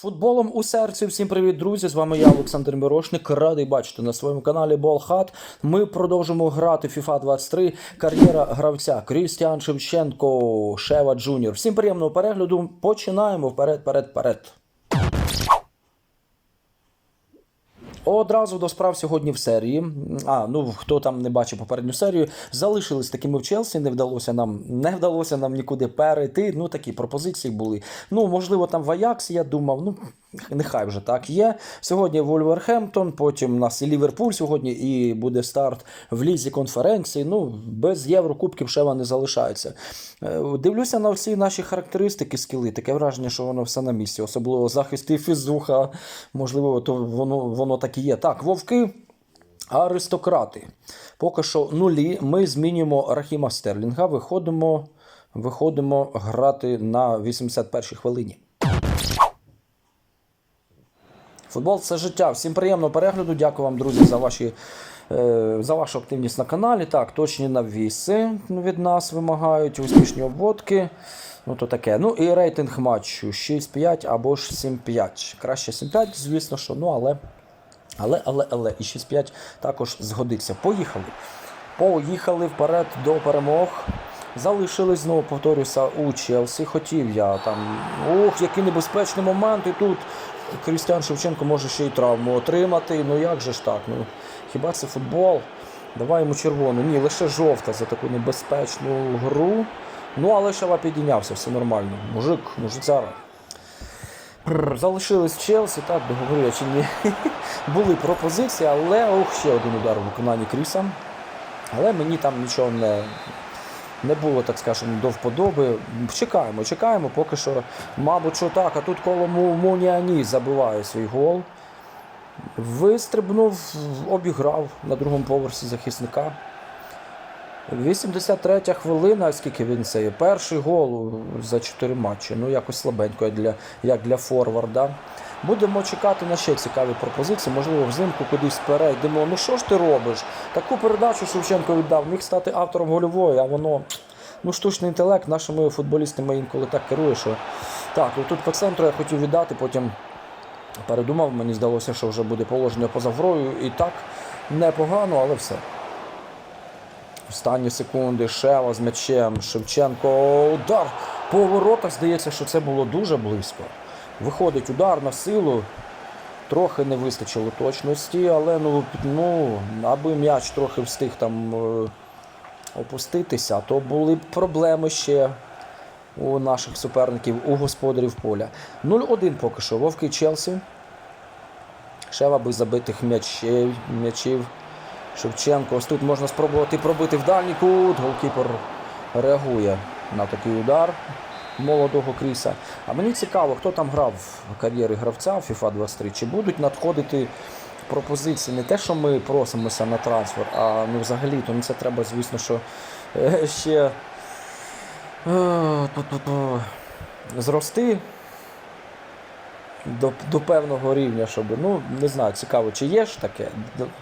футболом у серці. Всім привіт, друзі! З вами я, Олександр Мирошник. Радий бачити на своєму каналі Болхат. Ми продовжимо грати FIFA 23. Кар'єра гравця Крістіан Шевченко, Шева Джуніор. Всім приємного перегляду. Починаємо вперед, вперед, вперед. Одразу до справ сьогодні в серії. А, ну хто там не бачив попередню серію, залишились такими в Челсі. Не вдалося нам не вдалося нам нікуди перейти. Ну такі пропозиції були. Ну, можливо, там в Аяксі, я думав, ну нехай вже так є. Сьогодні Вольверхемптон, потім у нас і Ліверпуль сьогодні, і буде старт в лізі конференції. Ну, без Єврокубків Шева не залишається. Е, Дивлюся на всі наші характеристики скіли. Таке враження, що воно все на місці, особливо захист і фізуха. Можливо, то воно, воно так і є. Так, вовки. Аристократи. Поки що нулі. Ми змінюємо Рахіма Стерлінга. Виходимо, виходимо грати на 81-й хвилині. Футбол це життя. Всім приємного перегляду. Дякую вам, друзі, за ваші. е, За вашу активність на каналі. Так, точні навіси від нас вимагають, успішні обводки. Ну, то таке. Ну і рейтинг матчу 6-5 або ж 7-5. Краще 7-5, звісно, що, ну але. Але, але, але, і 6-5 також згодиться. Поїхали. Поїхали вперед до перемог. Залишились знову, повторюся, у Челсі. Хотів я там. Ох, який небезпечний момент. І тут Крістіан Шевченко може ще й травму отримати. Ну як же ж так? Ну, Хіба це футбол? Давай йому червону. Ні, лише жовта за таку небезпечну гру. Ну, але Шева підійнявся, все нормально. Мужик, мужик зараз. Залишились в Челсі, так договорю чи ні. Були пропозиції, але ох, ще один удар у виконанні Кріса. Але мені там нічого не, не було, так скажемо, до вподоби. Чекаємо, чекаємо, поки що, мабуть, що так. А тут коло Муніані забиває свій гол. Вистрибнув, обіграв на другому поверсі захисника. 83 хвилина, скільки він це є? Перший гол за 4 матчі. Ну, якось слабенько, як для, як для форварда. Будемо чекати на ще цікаві пропозиції. Можливо, взимку кудись перейдемо. Ну що ж ти робиш? Таку передачу Шевченко віддав, міг стати автором гольової, а воно. Ну, штучний інтелект нашими футболістами інколи так керує, що. Так, тут по центру я хотів віддати, потім передумав, мені здалося, що вже буде положення поза грою. І так непогано, але все. Останні секунди Шева з м'ячем. Шевченко. Удар по воротах. Здається, що це було дуже близько. Виходить удар на силу. Трохи не вистачило точності, але ну, ну, аби м'яч трохи встиг там е, опуститися, то були б проблеми ще у наших суперників, у господарів поля. 0-1 поки що. Вовки Челсі. Шева би забитих м'ячів. Шевченко. Ось тут можна спробувати пробити в дальній кут. Голкіпер реагує на такий удар молодого Кріса. А мені цікаво, хто там грав в кар'єрі гравця FIFA 23. Чи будуть надходити пропозиції не те, що ми просимося на трансфер, а ну взагалі, то це треба, звісно, що е, ще е, зрости до, до певного рівня, щоб ну не знаю, цікаво, чи є ж таке.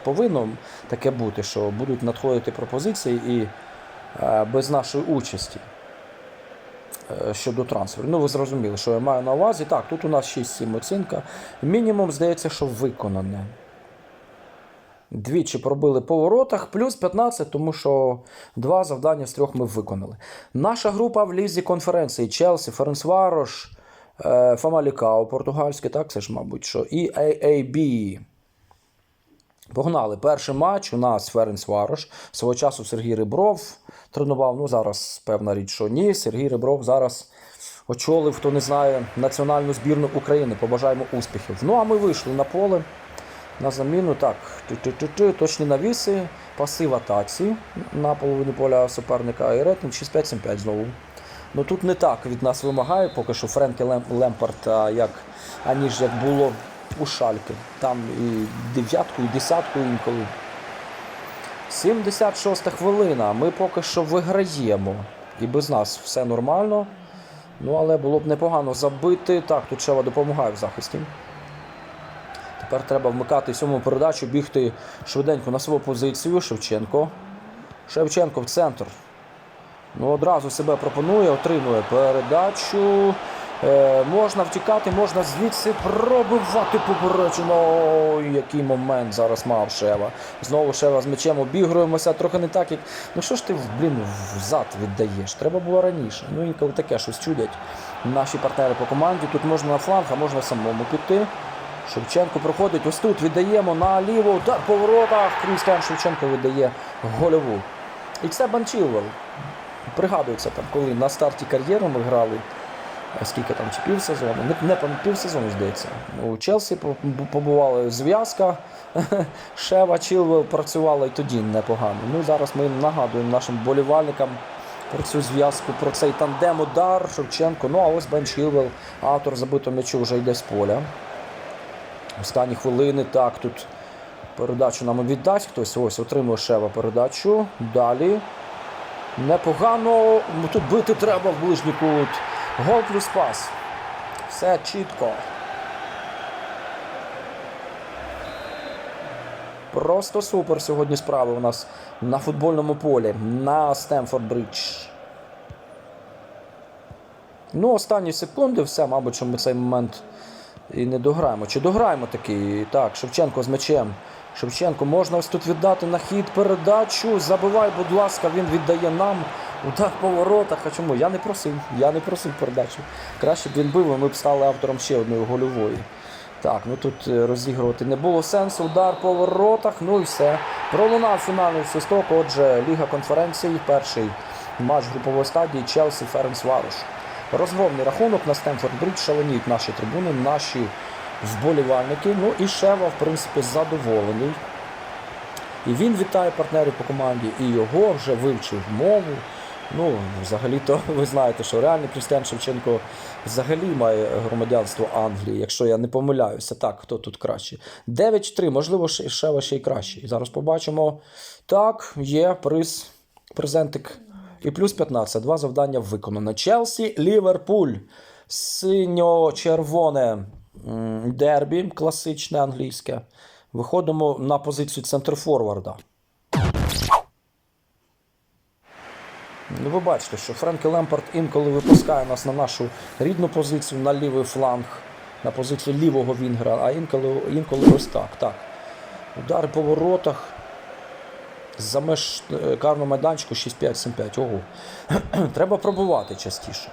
Повинно таке бути, що будуть надходити пропозиції і е, без нашої участі е, щодо трансферу. Ну, ви зрозуміли, що я маю на увазі. Так, тут у нас 6-7 оцінка. Мінімум, здається, що виконане. Двічі пробили по воротах, плюс 15, тому що два завдання з трьох ми виконали. Наша група в лізі конференції Челсі, Ференсварош, Фамалікао, португальський, так, це ж, мабуть, що, і AAB. Погнали. Перший матч у нас Ференс Варош. Свого часу Сергій Рибров тренував. Ну, зараз певна річ, що ні. Сергій Рибров зараз очолив, хто не знає, національну збірну України. Побажаємо успіхів. Ну, а ми вийшли на поле. На заміну так, ти-ти-ти-ти, точні навіси, паси в атаці на половині поля суперника і рейтинг 6-5-7-5 знову. Ну тут не так від нас вимагає, поки що Френкі Лем, Лемпард, як, аніж як було у Шальки. Там і дев'ятку, і десятку інколи. 76 хвилина. Ми поки що виграємо. І без нас все нормально. Ну, але було б непогано забити. Так, тут Шева допомагає в захисті. Тепер треба вмикати сьому передачу, бігти швиденько на свою позицію. Шевченко. Шевченко в центр. Ну, одразу себе пропонує, отримує передачу. Е, можна втікати, можна звідси пробивати поперечину. Який момент зараз мав Шева. Знову Шева з м'ячем обігруємося. Трохи не так, як. Ну що ж ти блін, взад віддаєш? Треба було раніше. Ну інколи таке щось чудять. Наші партнери по команді. Тут можна на фланг, а можна самому піти. Шевченко проходить. Ось тут віддаємо наліво. Удар по воротах. Шевченко віддає гольову. І це Банчілвел. Пригадується там, коли на старті кар'єри ми грали. Скільки там, чи півсезону? Не, не півсезону, здається. У Челсі по- побували зв'язка. Шева Чілвел працювала і тоді непогано. Ну зараз ми нагадуємо нашим болівальникам про цю зв'язку, про цей тандем удар Шевченко. Ну а ось Бен Чілвел, автор забитого м'ячу, вже йде з поля. Останні хвилини. Так, тут передачу нам віддасть хтось. Ось отримує Шева передачу. Далі. Непогано. Тут бити треба в ближній кут. Гол плюс пас. Все чітко. Просто супер сьогодні справи у нас на футбольному полі на Стемфорд Бридж. Ну, останні секунди, все, мабуть, що ми цей момент і не дограємо. Чи дограємо такий? Так, Шевченко з м'ячем. Шевченко можна ось тут віддати на хід передачу. Забивай, будь ласка, він віддає нам. Удар по воротах. А чому? Я не просив. Я не просив передачу. Краще б він бив, і ми б стали автором ще одної гольової. Так, ну тут е, розігрувати не було сенсу. Удар по воротах. Ну і все. Пролунав фінальний свисток. Отже, Ліга конференцій. Перший матч групової стадії Челсі Ференс Варуш. Розгромний рахунок на Стемфорд Бридж шаленіють наші трибуни, наші вболівальники. Ну і Шева, в принципі, задоволений. І він вітає партнерів по команді, і його вже вивчив мову. Ну, взагалі-то ви знаєте, що реальний Крістіан Шевченко взагалі має громадянство Англії, якщо я не помиляюся. Так, хто тут краще? 9-3, можливо, Ше- Шева ще й кращий. Зараз побачимо. Так, є приз, презентик. І плюс 15. Два завдання виконано. Челсі, Ліверпуль. Синьо-червоне дербі, класичне англійське. Виходимо на позицію центрфорварда. Ну, ви бачите, що Френкі Лемпард інколи випускає нас на нашу рідну позицію, на лівий фланг, на позицію лівого вінгера, а інколи, інколи ось так. так. Удари по воротах. За меж е, карного майданчику 6-5-7-5. Ого. Треба пробувати частіше.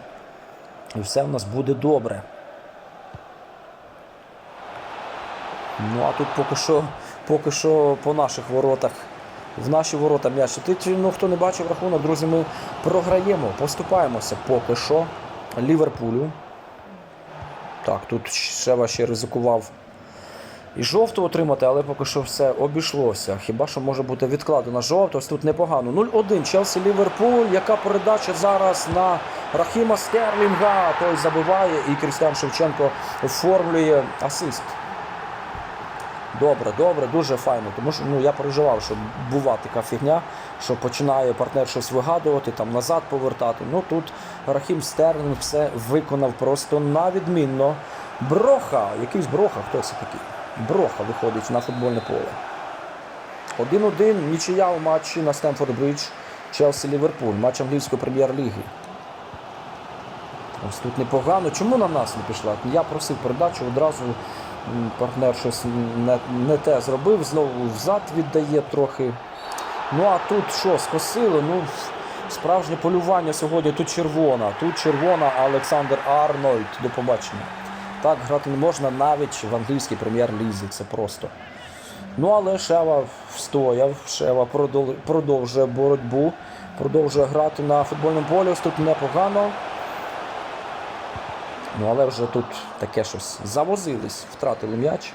І все в нас буде добре. Ну а тут поки що, поки що по наших воротах. В наші ворота м'яч. Ти ну, хто не бачив рахунок, друзі, ми програємо, поступаємося поки що Ліверпулю. Так, тут Шева ще ризикував і жовту отримати, але поки що все обійшлося. Хіба що може бути відкладена жовта? Ось тут непогано. 0-1. Челсі Ліверпуль. Яка передача зараз на Рахіма Стерлінга? Той забиває, і Крістіан Шевченко оформлює асист. Добре, добре, дуже файно. Тому що ну, я переживав, що бува така фігня, що починає партнер щось вигадувати, там назад повертати. Ну тут Рахім Стерлінг все виконав просто на відмінно. Броха, якийсь броха, хто це такий? Броха виходить на футбольне поле. 1-1, нічия у матчі на Стемфорд Бридж, Челсі Ліверпуль, матч англійської прем'єр-ліги. Ось тут непогано. Чому на нас не пішла? Я просив передачу, одразу партнер щось не, не те зробив, знову взад віддає трохи. Ну а тут що, скосили? Ну, справжнє полювання сьогодні. Тут червона. Тут червона Олександр Арнольд. До побачення. Так грати не можна навіть в англійській прем'єр-лізі. Це просто. Ну, але Шева встояв, Шева продовжує боротьбу, продовжує грати на футбольному полі. Ось тут непогано. Ну, але вже тут таке щось. Завозились, втратили м'яч.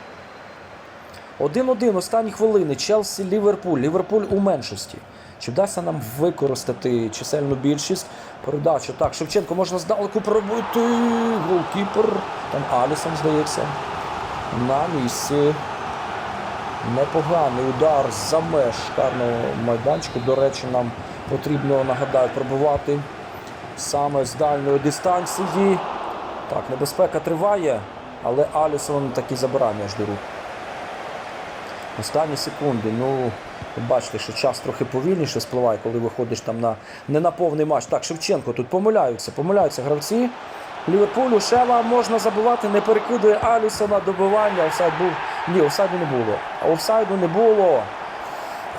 1-1, останні хвилини. Челсі, Ліверпуль. Ліверпуль у меншості. Чи вдасться нам використати чисельну більшість? Передачу. Так, Шевченко можна здалеку пробити. Голкіпер. Там Алісон, здається. На місці. Непоганий удар за меж карного майданчику. До речі, нам потрібно, нагадаю, пробувати саме з дальньої дистанції. Так, небезпека триває, але Алісон таки забирає м'яч до рук. Останні секунди. Ну, бачите, що час трохи повільніше спливає, коли виходиш там на не на повний матч. Так, Шевченко тут помиляються, помиляються гравці. Ліверпулю. Шева можна забувати, не перекидує Алісона добивання. Офсайд був. Ні, офсайду не було. Офсайду не було.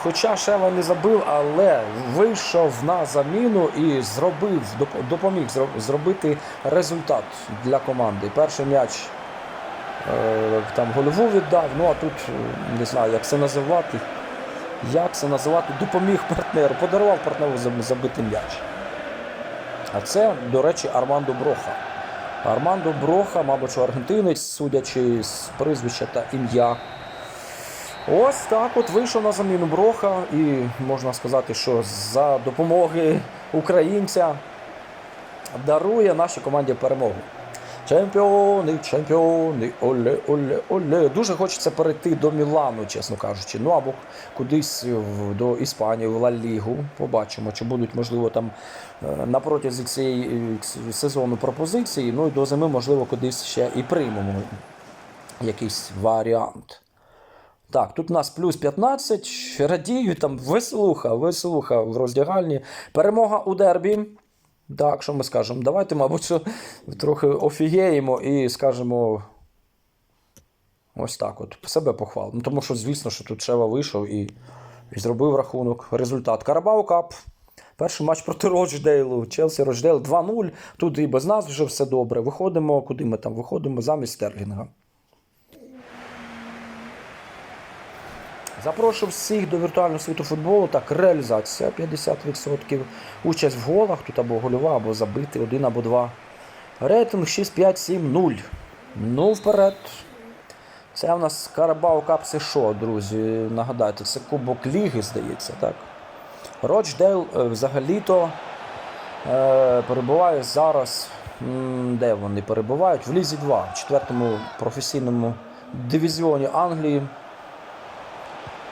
Хоча Шева не забив, але вийшов на заміну і зробив, допоміг зробити результат для команди. Перший м'яч е, там гольову віддав, ну а тут е, не знаю, як це називати. Як це називати? Допоміг партнеру, подарував партнеру заб- забити м'яч. А це, до речі, Армандо Броха. Армандо Броха, мабуть, аргентинець, судячи з прізвища та ім'я. Ось так от вийшов на заміну Броха, і можна сказати, що за допомоги українця дарує нашій команді перемогу. Чемпіони, чемпіони, оле, оле, оле. Дуже хочеться перейти до Мілану, чесно кажучи. Ну або кудись до Іспанії, в Ла Лігу. Побачимо, чи будуть, можливо, там е, на протязі цієї е, сезону пропозиції. Ну і до зими, можливо, кудись ще і приймемо якийсь варіант. Так, тут у нас плюс 15. Радію, там веселуха, веселуха в роздягальні. Перемога у дербі. Так, що ми скажемо? Давайте, мабуть, трохи офігіємо і скажемо. Ось так от. Себе похвалимо. Ну, тому що, звісно, що тут Шева вийшов і, і зробив рахунок. Результат. Карабау Кап. Перший матч проти Родждейлу. Челсі Родждейл 2-0. Тут і без нас вже все добре. Виходимо, куди ми там виходимо замість Стерлінга. Запрошую всіх до віртуального світу футболу. Так, реалізація 50%. Участь в голах, тут або гольова, або забити, один або два. Рейтинг 6-5-7-0. Ну, вперед. Це у нас Карабау Кап це що, друзі? Нагадайте, це Кубок Ліги, здається, так? Рочдейл е, взагалі-то е, перебуває зараз. Де вони перебувають? В Лізі 2, в четвертому професійному дивізіоні Англії.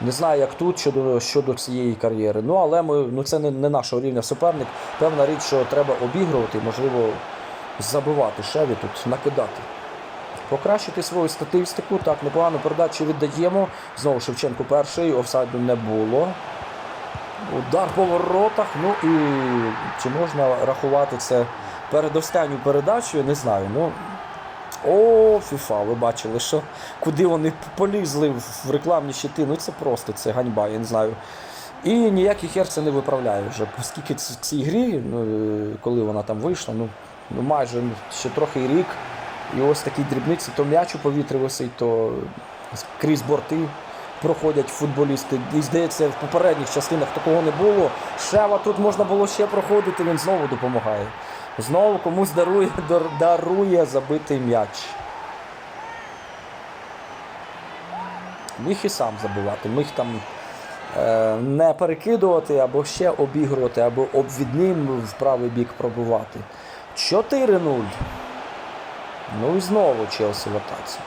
Не знаю, як тут щодо, щодо цієї кар'єри. Ну, але ми, ну, це не, не нашого рівня суперник. Певна річ, що треба обігрувати, можливо, забивати Шеві тут, накидати. Покращити свою статистику. Так, непогану передачу віддаємо. Знову Шевченко перший, офсайду не було. Удар по воротах. Ну і чи можна рахувати це передостанню передачу, не знаю. Ну, о, фіфа, ви бачили, що куди вони полізли в рекламні щити. Ну це просто це ганьба, я не знаю. І ніякий хер це не виправляє вже. Оскільки ц- цій грі, ну, е, коли вона там вийшла, ну, ну майже ще трохи рік. І ось такі дрібниці, то м'яч у повітрі висить, то крізь борти проходять футболісти. І здається, в попередніх частинах такого не було. Шева тут можна було ще проходити, він знову допомагає. Знову комусь дарує, дар- дарує забитий м'яч. Міг і сам забивати, міг там е, не перекидувати, або ще обігрувати, або обвідним в правий бік пробувати. 4-0. Ну і знову Челсі в атаці.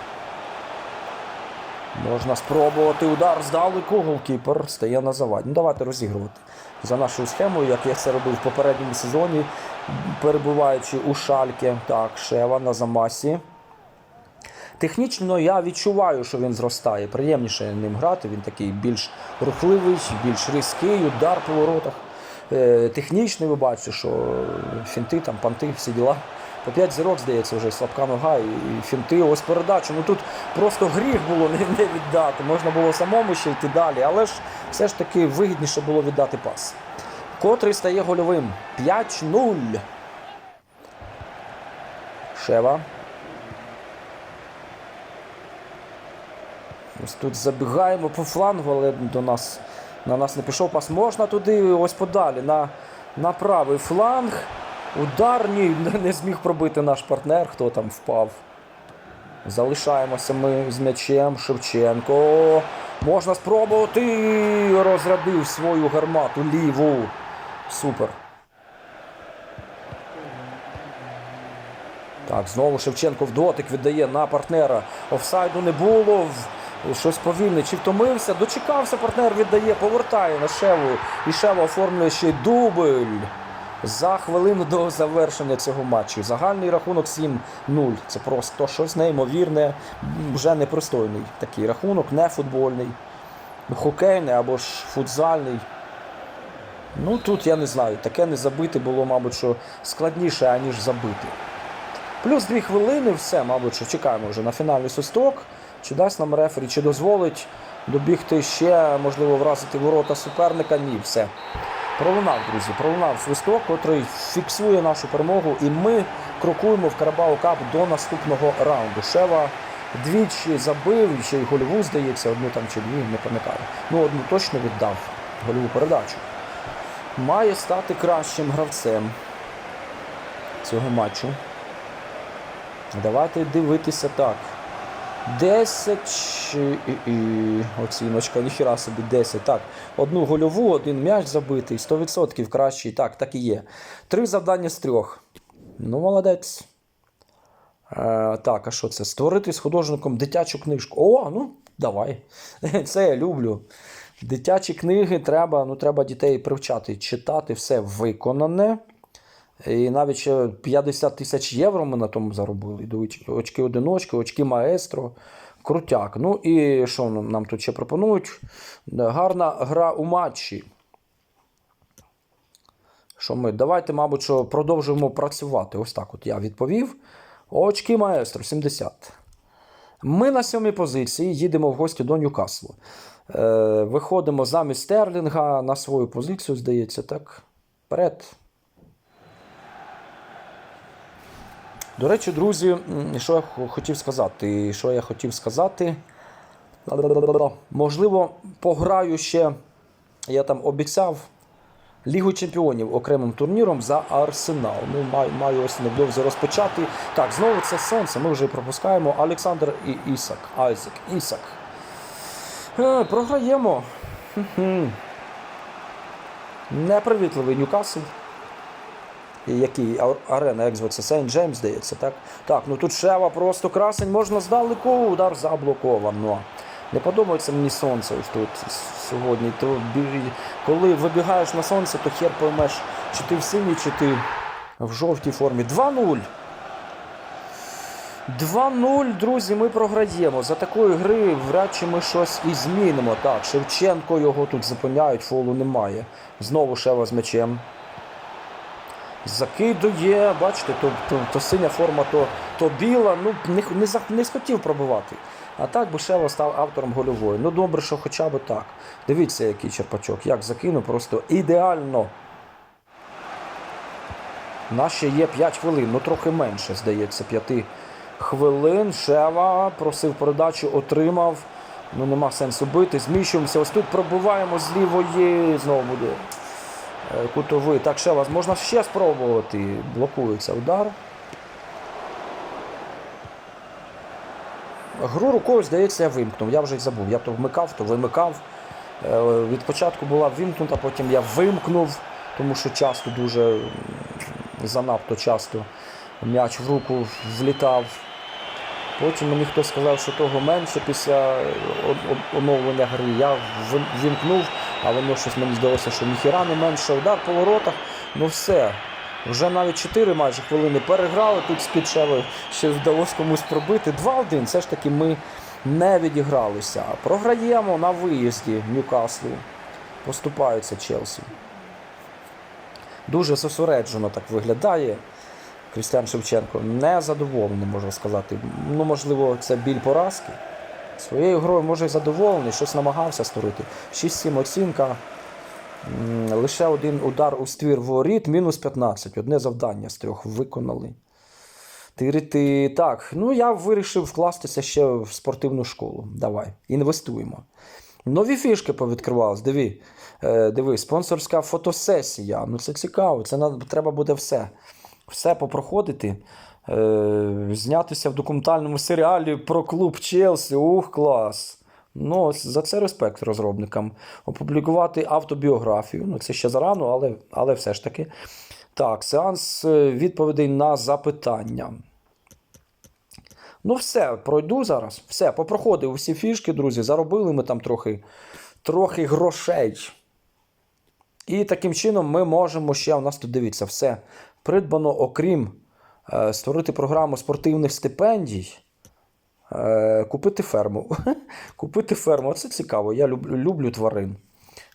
Можна спробувати удар здалеку, голкіпер стає на заваді. Ну давайте розігрувати за нашою схемою, як я це робив в попередньому сезоні, перебуваючи у шальки. Так, Шева на замасі. Технічно я відчуваю, що він зростає. Приємніше ним грати. Він такий більш рухливий, більш різкий, удар по воротах. Е, технічний, ви бачите, що фінти, там, панти, всі діла. По 5 зірок, здається, вже слабка нога і фінти. Ось передачу. Ну тут просто гріх було не віддати. Можна було самому ще йти далі, але ж все ж таки вигідніше було віддати пас. Котрий стає гольовим. 5-0. Шева. Ось тут забігаємо по флангу, але до нас, на нас не пішов пас. Можна туди, ось подалі, на, на правий фланг. Удар не зміг пробити наш партнер, хто там впав. Залишаємося ми з м'ячем. Шевченко. Можна спробувати. Розрядив свою гармату ліву. Супер. Так, знову Шевченко в дотик віддає на партнера. Офсайду не було. Щось повільне. Чи втомився? Дочекався, партнер віддає, повертає на Шеву. І Шева оформлює ще й дубль. За хвилину до завершення цього матчу. Загальний рахунок 7-0. Це просто щось неймовірне, вже непристойний такий рахунок, не футбольний, хокейний або ж футзальний. Ну тут я не знаю, таке не забити було, мабуть, що складніше, аніж забити. Плюс дві хвилини, все, мабуть, що чекаємо вже на фінальний свисток. Чи дасть нам рефері, чи дозволить добігти ще, можливо, вразити ворота суперника? Ні, все. Пролунав, друзі, пролунав свисток, котрий фіксує нашу перемогу, і ми крокуємо в Карабау Кап до наступного раунду. Шева двічі забив, ще й гольову, здається, одну там чи дві, не пам'ятаю. Ну, одну точно віддав гольову передачу. Має стати кращим гравцем цього матчу. Давайте дивитися так. 10 і, і, оціночка, ніхіра собі 10. Так, одну гольову, один м'яч забитий, 100% кращий. Так, так і є. Три завдання з трьох. Ну, молодець. Е, так, а що це? Створити з художником дитячу книжку. О, ну, давай. Це я люблю. Дитячі книги треба, ну, треба дітей привчати читати, все виконане. І навіть ще 50 тисяч євро ми на тому заробили. Очки одиночки, очки маестро. Крутяк. Ну і що нам нам тут ще пропонують? Гарна гра у матчі. Що ми? Давайте, мабуть, що продовжуємо працювати. Ось так от я відповів. Очки маестро 70. Ми на сьомій позиції їдемо в гості до Ньюкаслу. Е, виходимо замість Стерлінга на свою позицію, здається, так. Вперед. До речі, друзі, що я хотів сказати? Що я хотів сказати? Можливо, пограю ще, я там обіцяв Лігу чемпіонів окремим турніром за Арсенал. Ну, маю, маю ось невдовзі розпочати. Так, знову це сонце. Ми вже пропускаємо. Олександр і Ісак. Айзек. Ісак. Е, програємо. Непривітливий Ньюкасл. Який арена, зветься, Сейнт Джеймс, здається, так? Так, ну тут Шева просто красень, можна здалеку, удар заблоковано. Не подобається мені сонце ось тут сьогодні. Бі- коли вибігаєш на сонце, то хер поймеш, чи ти в синій, чи ти в жовтій формі. 2-0. 2-0, друзі, ми програємо. За такої гри вряд чи ми щось і змінимо. Так, Шевченко його тут зупиняють, фолу немає. Знову Шева з м'ячем. Закидує, бачите, то, то, то синя форма, то, то біла. Ну, не, не, не схотів пробивати. А так Бушева став автором гольової. Ну добре, що хоча б так. Дивіться, який черпачок. Як закинув, просто ідеально. Ще є 5 хвилин, ну трохи менше, здається, 5 хвилин. Шева просив передачу, отримав. Ну нема сенсу бити. Зміщуємося. Ось тут пробиваємо з лівої. Знову буде е, кутовий. Так, Шева, можна ще спробувати. Блокується удар. Гру рукою, здається, я вимкнув. Я вже й забув. Я то вмикав, то вимикав. Е, Від початку була вимкнута, потім я вимкнув, тому що часто дуже занадто часто м'яч в руку влітав. Потім мені хтось сказав, що того менше після оновлення гри. Я вімкнув, а воно щось мені здалося, що ніхіра не менше. Удар по воротах, ну все. Вже навіть 4 майже хвилини переграли тут з підшевою, ще вдалося комусь пробити. 2-1. Все ж таки ми не відігралися. Програємо на виїзді Ньюкаслу. Поступаються Челсі. Дуже зосереджено так виглядає. Крістіан Шевченко незадоволений, можна сказати. Ну, можливо, це біль поразки. Своєю грою може й задоволений, щось намагався створити. 6-7 оцінка. Лише один удар у ствір воріт, мінус 15. Одне завдання з трьох виконали. Тирити. Так, ну я вирішив вкластися ще в спортивну школу. Давай, інвестуємо. Нові фішки повідкривались. Диви, е, диви, спонсорська фотосесія. Ну це цікаво. Це треба буде все. Все попроходити. Е, знятися в документальному серіалі про клуб Челсі. Ух, клас. Ну, за це респект розробникам. Опублікувати автобіографію. Ну, це ще зарано, але, але все ж таки. Так, сеанс е, відповідей на запитання. Ну, все, пройду зараз. Все, попроходив усі фішки, друзі. Заробили ми там трохи, трохи грошей. І таким чином ми можемо ще, у нас тут дивіться, все придбано, окрім е, створити програму спортивних стипендій. Е, купити ферму. купити ферму. Це цікаво. Я люблю, люблю тварин.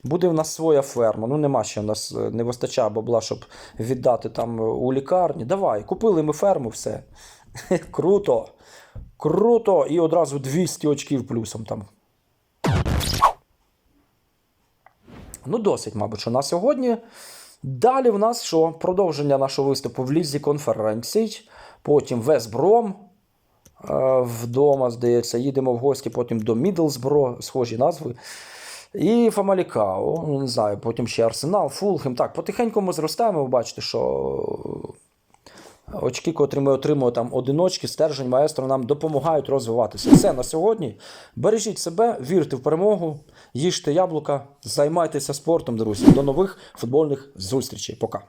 Буде в нас своя ферма. Ну, нема ще в нас е, не вистачає бабла, щоб віддати там у лікарні. Давай, купили ми ферму, все. Круто. Круто. І одразу 200 очків плюсом там. Ну, досить, мабуть, що на сьогодні. Далі в нас що? Продовження нашого виступу в лізі конференцій. Потім Весбром. Вдома, здається, їдемо в гості потім до Мідлсбро, схожі назви. І Фамалікао, не знаю, потім ще Арсенал, Фулхем. Так, потихеньку ми зростаємо. Ви бачите, що очки, котрі ми отримуємо, там одиночки, стержень, маестро нам допомагають розвиватися. Все на сьогодні. Бережіть себе, вірте в перемогу, їжте яблука, займайтеся спортом, друзі. До нових футбольних зустрічей. Пока.